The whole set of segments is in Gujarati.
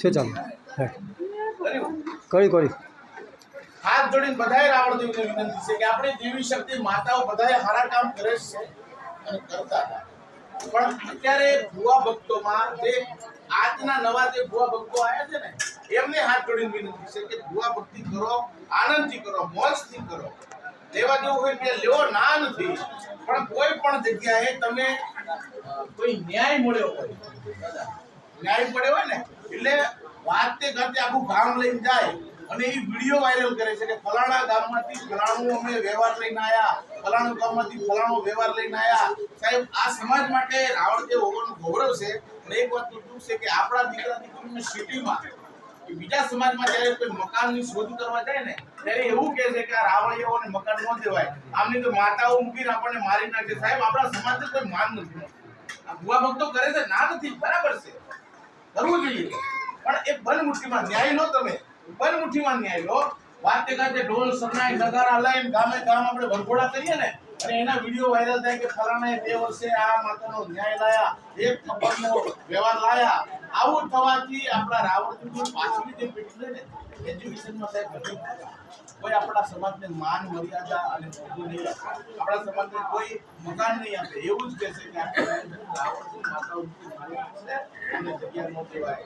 છે, ચાલો. કરી કરી. હાથ જોડીને બધાએ રાવણદેવને વિનંતી છે કે આપણી દેવી શક્તિ માતાઓ બધાએ સારા કામ કરે છે અને કરતા પણ અત્યારે ભુવા ભક્તોમાં જે આજના નવા જે ભુવા ભક્તો આવ્યા છે ને, એમને હાથ જોડીને વિનંતી છે કે ભુવા ભક્તિ કરો, આનંદથી કરો, મોજથી કરો. લેવા જેવું હોય કે લેવો ના નથી, પણ કોઈ પણ જગ્યાએ તમે કોઈ ન્યાય મળ્યો હોય ન્યાય પડે હોય ને, એટલે વાત કરતે આખું ગામ લઈને જાય અને એ વીડિયો વાયરલ કરે છે કે ફલાણા ગામમાંથી ફલાણું અમે વ્યવહાર લઈને આવ્યા ફલાણું ગામમાંથી ફલાણો વ્યવહાર લઈને આવ્યા સાહેબ, આ સમાજ માટે રાવણદેવ હોવાનું ગૌરવ છે, અને એક વાત દુઃખ છે કે આપણા દીકરા દીકરીને સિટીમાં બીજા સમાજમાં જ્યારે કોઈ મકાનની શોધ કરવા જાય ને, ત્યારે એવું કહે છે કે આ રાવળીઓને મકાન ન દેવાય. આમની તો માતાઓ મૂકીને આપણને મારી નાખે સાહેબ, આપણા સમાજને કોઈ માન નથી. આ ભુવા ભક્તો કરે છે? ના નથી. બરાબર. કરવું જોઈએ. પણ એ બન મુઠ્ઠીમાં ન્યાય લો તમે. બન મુઠ્ઠીમાં ન્યાય લો. વાત તે કાંઈ ઢોલ સનાઈ નગારા લઈને ગામે ગામ આપણે વરઘોડા કરીએ ને, અને એના વીડિયો વાયરલ થાય કે ફલાણા બે વર્ષે આ માતાનો ન્યાય લાયા, એક ખબરનો વ્યવહાર લાયા. આવું થવાથી આપણા રાવણ પાછળની જે પેઢી છે ને એજ્યુકેશનમાં સાહેબ કોઈ આપણા સમાજને માન, મર્યાદા અને મોભું નહીં આપણા સમાજને કોઈ મકાન નહીં આપે. એવું જ કહેશે કે આપણે જગ્યા ન કહેવાય.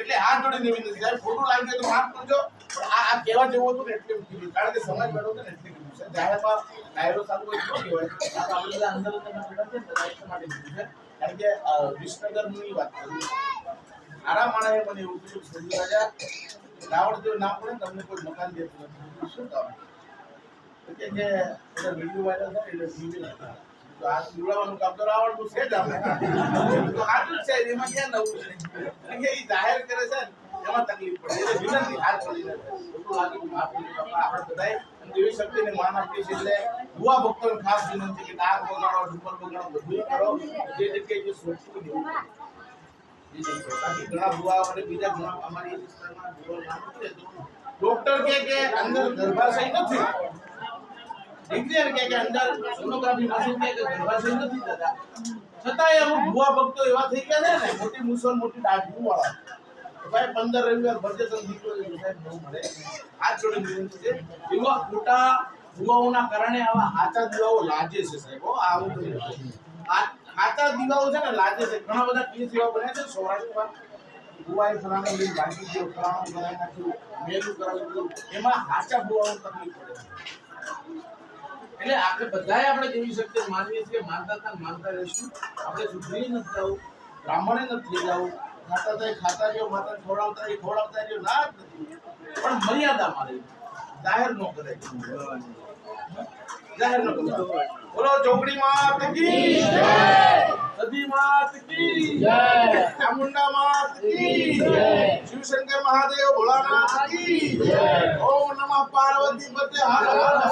એટલે હાથ જોડી વિનંતી સાહેબ ખોટું લાગ્યું તો માફ કરજો. આ આ કહેવા જેવું હતું ને એટલે કીધું. કારણ કે સમાજ બેઠો હતો ને એટલે કીધું છે. જાહેરમાં ડાયરો સારું હોય તો કહેવાય? આ બધા અંદર માટે કીધું છે. કારણ કે વિસનગરની વાત કરું મારા માણસે મને એવું કીધું સંજુ રાજા પડે એમાં તકલીફ પડે. હાથ બાપા, આપણે બધાય દેવી શક્તિને માન આપીએ છીએ એટલે ભુવા ભક્તોને ખાસ વિનંતી કે ડાક બગાડો ઢુમર બગાડો બધું કરો. જે જગ્યાએ જે સોચવું ડોક્ટર કે કે અંદર ગર્ભાશય નથી. એન્જિનિયર કે કે અંદર સોનોગ્રાફી મશીન કે કે ગર્ભાશય નથી દાદા. છતાંય અમુક ભુવા ભક્તો એવા થઈ ગયા છે ને મોટી મુસલ મોટી દાઢી વાળા પંદર રવિવાર ભરજે તો દીકરો છે, એવા ખોટા ભુવાઓના કારણે આવા હાચા દીવાઓ લાજે છે સાહેબ હો. આ હાચા દીવાઓ છે ને, લાગે છે, ઘણા બધા પીર એવા બન્યા છે સૌરાષ્ટ્રમાં. ભુવાએ ફલાણું લઈ ભાગી ગયો ફલાણું કરાવી નાખ્યું મેલું કરાવી દીધું એમાં હાચા ભુવાઓ તકલીફ પડે એટલે આપણે બધાએ આપણે જેવી શક્તિ માનવીએ છીએ, માનતા હતા માનતા રહીશું. આપણે સુધરી નથી જવું, બ્રાહ્મણે નથી જવું ખાતા થાય ખાતા રહ્યો માતા છોડાવતા રહ્યો ખોડાવતા રહ્યો ના જ નથી. પણ મર્યાદા મારે. જાહેર ન કરાય. બોલો, ચોકડી માત કી જય! સદી માત કી જય! ચામુંડા માત કી જય! શિવશંકર મહાદેવ, ભોળાનાથ કી જય! ઓમ નમઃ પાર્વતી પતે હર હર